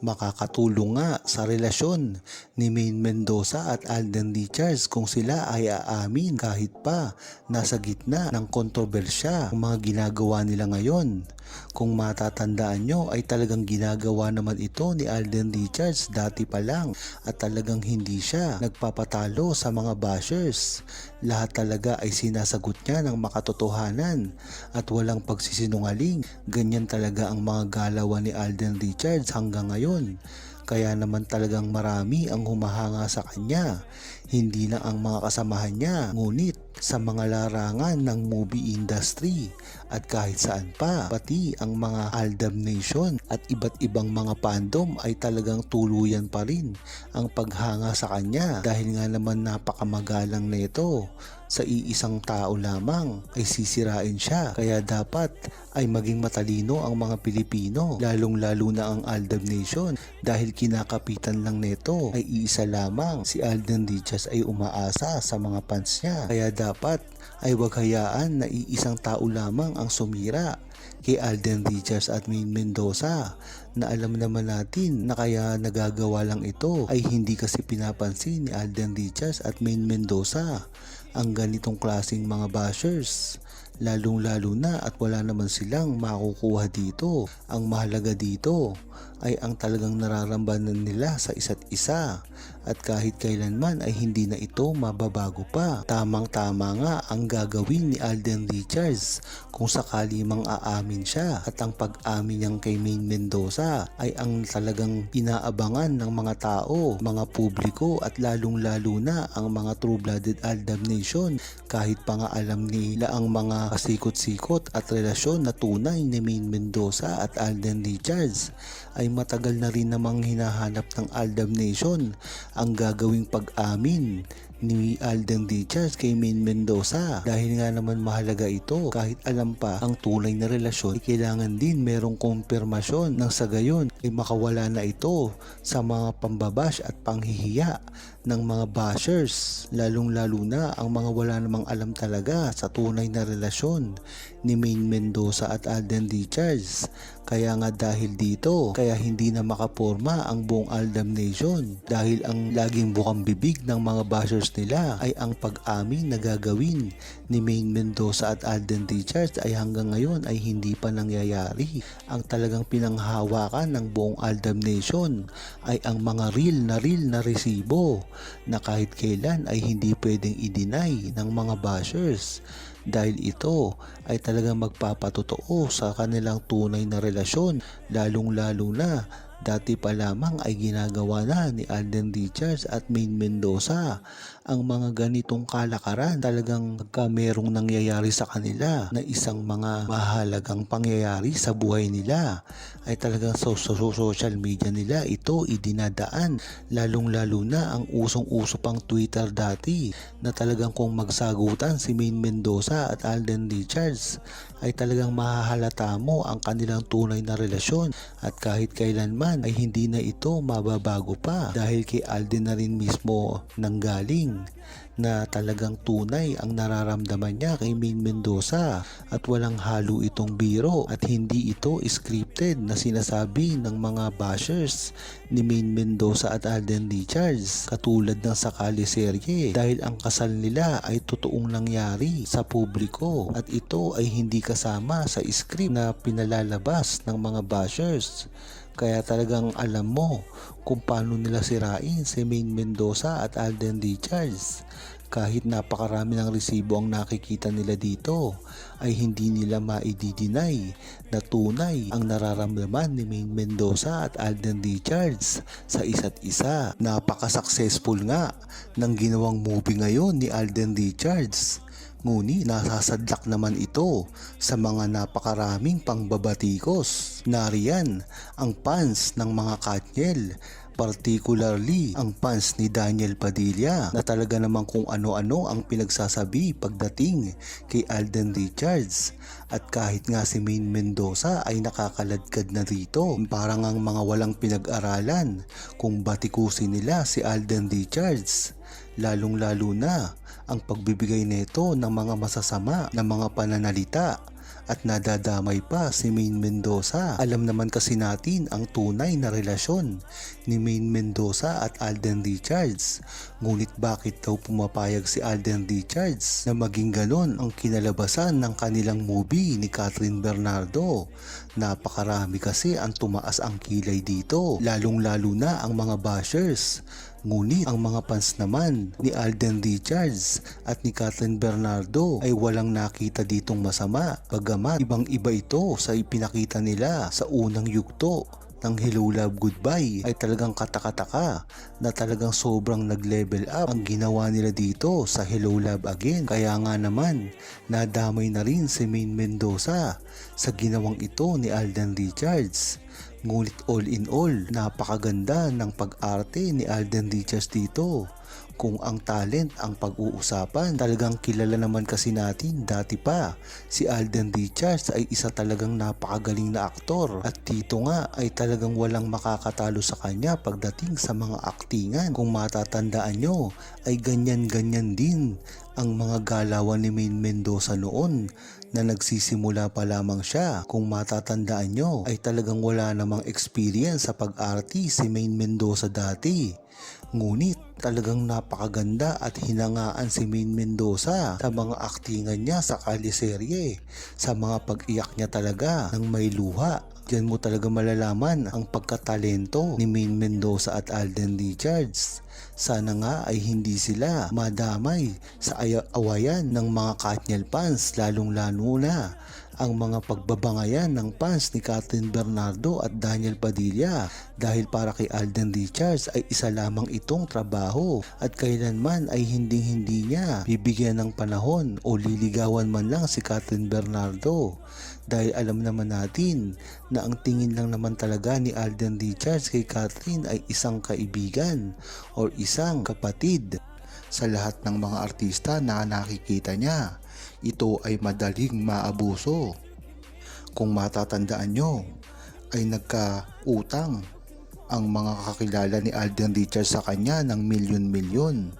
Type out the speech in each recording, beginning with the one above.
Makakatulong nga sa relasyon ni Maine Mendoza at Alden Richards kung sila ay aamin kahit pa nasa gitna ng kontrobersya ang mga ginagawa nila ngayon. Kung matatandaan nyo ay talagang ginagawa naman ito ni Alden Richards dati pa lang at talagang hindi siya nagpapatalo sa mga bashers. Lahat talaga ay sinasagot niya ng makatotohanan at walang pagsisinungaling. Ganyan talaga ang mga galawan ni Alden Richards hanggang ngayon. Kaya naman talagang marami ang humahanga sa kanya. Hindi na ang mga kasamahan niya, ngunit sa mga larangan ng movie industry at kahit saan pa. Pati ang mga Aldab Nation at iba't ibang mga fandom ay talagang tuluyan pa rin ang paghanga sa kanya dahil nga naman napakamagalang nito sa iisang tao lamang ay sisirain siya. Kaya dapat ay maging matalino ang mga Pilipino, lalong lalo na ang Aldab Nation dahil kinakapitan lang nito ay iisa lamang. Si Alden Richards ay umaasa sa mga fans niya. Kaya dapat ay wag hayaan na iisang tao lamang ang sumira kay Alden Richards at Maine Mendoza na alam naman natin na kaya nagagawa lang ito ay hindi kasi pinapansin ni Alden Richards at Maine Mendoza ang ganitong klaseng mga bashers. Lalong lalo na at wala naman silang makukuha dito. Ang mahalaga dito ay ang talagang nararamdaman nila sa isa't isa. At kahit kailanman ay hindi na ito mababago pa. Tamang tama nga ang gagawin ni Alden Richards kung sakali mang aamin siya. At ang pag-amin niyang kay Maine Mendoza ay ang talagang inaabangan ng mga tao, mga publiko at lalong lalo na ang mga true-blooded Aldab Nation. Kahit pa nga alam nila ang mga kasikot-sikot at relasyon na tunay ni Maine Mendoza at Alden Richards ay matagal na rin namang hinahanap ng Aldab Nation ang gagawing pag-amin ni Alden Richards kay Maine Mendoza. Dahil nga naman mahalaga ito kahit alam pa ang tunay na relasyon ay kailangan din merong kumpirmasyon nang sa gayon ay makawala na ito sa mga pambabash at panghihiya ng mga bashers. Lalong lalo na ang mga wala namang alam talaga sa tunay na relasyon ni Maine Mendoza at Alden Richards kaya nga dahil dito kaya hindi na makaporma ang buong Aldam Nation. Dahil ang laging bukang bibig ng mga bashers nila ay ang pag-amin na gagawin ni Maine Mendoza at Alden Richards ay hanggang ngayon ay hindi pa nangyayari. Ang talagang pinanghawakan ng buong Aldam Nation ay ang mga real na real na resibo na kahit kailan ay hindi pwedeng i-deny ng mga bashers dahil ito ay talagang magpapatotoo sa kanilang tunay na relasyon lalong lalo na dati pa lamang ay ginagawa na ni Alden Richards at Maine Mendoza ang mga ganitong kalakaran. Talagang pagka merong nangyayari sa kanila na isang mga mahalagang pangyayari sa buhay nila ay talagang sa so, so, social media nila ito idinadaan. Lalong lalo na ang usong uso pang Twitter dati na talagang kung magsagutan si Maine Mendoza at Alden Richards ay talagang mahahalata mo ang kanilang tunay na relasyon. At kahit kailanman ay hindi na ito mababago pa dahil kay Alden na rin mismo nanggaling na talagang tunay ang nararamdaman niya kay Maine Mendoza at walang halo itong biro at hindi ito scripted na sinasabi ng mga bashers ni Maine Mendoza at Alden Richards katulad ng sakali serye dahil ang kasal nila ay totoong nangyari sa publiko at ito ay hindi kasama sa script na pinalalabas ng mga bashers kaya talagang alam mo kung paano nila sirain si Maine Mendoza at Alden Richards. Kahit napakarami ng resibo ang nakikita nila dito, ay hindi nila maididinay na tunay ang nararamdaman ni Maine Mendoza at Alden Richards sa isa't isa. Napaka-successful nga ng ginawang movie ngayon ni Alden Richards. Ngunit nasasadlak naman ito sa mga napakaraming pangbabatikos. Nariyan ang fans ng mga Katniel particularly ang fans ni Daniel Padilla na talaga namang kung ano-ano ang pinagsasabi pagdating kay Alden Richards. At kahit nga si Maine Mendoza ay nakakaladkad na rito parang ang mga walang pinag-aralan kung batikusin nila si Alden Richards. Lalong lalo na ang pagbibigay nito ng mga masasama na mga pananalita at nadadamay pa si Main Mendoza. Alam naman kasi natin ang tunay na relasyon ni Main Mendoza at Alden Richards. Ngunit bakit daw pumapayag si Alden Richards na maging ganon ang kinalabasan ng kanilang movie ni Catherine Bernardo? Napakarami kasi ang tumaas ang kilay dito, lalong lalo na ang mga bashers. Ngunit ang mga fans naman ni Alden Richards at ni Catherine Bernardo ay walang nakita ditong masama. Bagamat ibang iba ito sa ipinakita nila sa unang yugto ng Hello Love Goodbye ay talagang katakataka na talagang sobrang nag-level up ang ginawa nila dito sa Hello Love Again. Kaya nga naman, nadamay na rin si Main Mendoza sa ginawang ito ni Alden Richards. Ngunit all in all, napakaganda ng pag-arte ni Alden Richards dito. Kung ang talent ang pag-uusapan, talagang kilala naman kasi natin dati pa. Si Alden Richards ay isa talagang napakagaling na aktor at dito nga ay talagang walang makakatalo sa kanya pagdating sa mga aktingan. Kung matatandaan nyo, ay ganyan-ganyan din ang mga galawan ni Main Mendoza noon na nagsisimula pa lamang siya. Kung matatandaan nyo ay talagang wala namang experience sa pag-arte si Main Mendoza dati. Ngunit talagang napakaganda at hinangaan si Main Mendoza sa mga aktingan niya sa kaliserye, sa mga pag-iyak niya talaga ng may luha. Diyan mo talaga malalaman ang pagkatalento ni Main Mendoza at Alden Richards. Sana nga ay hindi sila madamay sa aya- awayan ng mga Katniel fans lalong lalo na ang mga pagbabangayan ng fans ni Catherine Bernardo at Daniel Padilla dahil para kay Alden Richards ay isa lamang itong trabaho at kailanman ay hindi hindi niya bibigyan ng panahon o liligawan man lang si Catherine Bernardo. Dahil alam naman natin na ang tingin lang naman talaga ni Alden Richards kay Catherine ay isang kaibigan or isang kapatid sa lahat ng mga artista na nakikita niya ito ay madaling maabuso. Kung matatandaan nyo, ay nagkautang ang mga kakilala ni Alden Richards sa kanya ng milyon-milyon.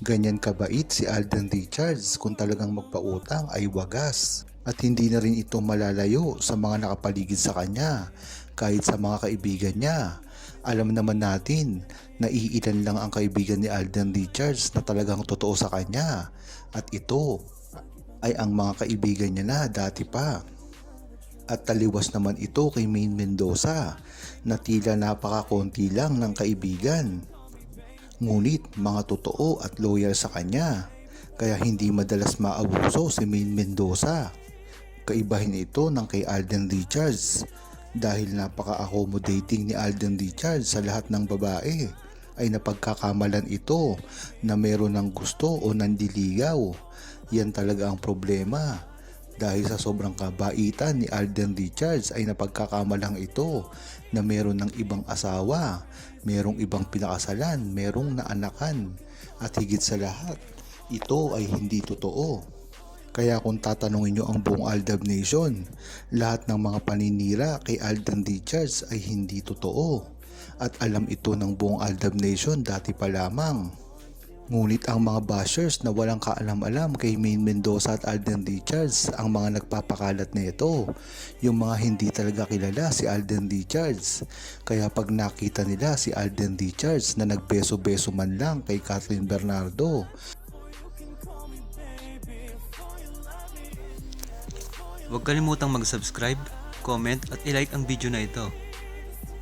Ganyan kabait si Alden Richards kung talagang magpautang ay wagas at hindi na rin ito malalayo sa mga nakapaligid sa kanya kahit sa mga kaibigan niya. Alam naman natin na iilan lang ang kaibigan ni Alden Richards na talagang totoo sa kanya at ito ay ang mga kaibigan niya na dati pa. At taliwas naman ito kay Main Mendoza na tila napakakonti lang ng kaibigan. Ngunit mga totoo at loyal sa kanya kaya hindi madalas maabuso si Main Mendoza. Kaibahin ito ng kay Alden Richards dahil napaka-accommodating ni Alden Richards sa lahat ng babae ay napagkakamalan ito na meron ng gusto o nandiligaw. Yan talaga ang problema. Dahil sa sobrang kabaitan ni Alden Richards ay napagkakamalang ito na meron ng ibang asawa, merong ibang pinakasalan, merong naanakan. At higit sa lahat, ito ay hindi totoo. Kaya kung tatanungin nyo ang buong Aldab Nation, lahat ng mga paninira kay Alden Richards ay hindi totoo. At alam ito ng buong Aldab Nation dati pa lamang. Ngunit ang mga bashers na walang kaalam-alam kay Main Mendoza at Alden Richards ang mga nagpapakalat nito. Yung mga hindi talaga kilala si Alden Richards. Kaya pag nakita nila si Alden Richards na nagbeso-beso man lang kay Catherine Bernardo, Huwag kalimutang mag-subscribe, comment at ilike ang video na ito.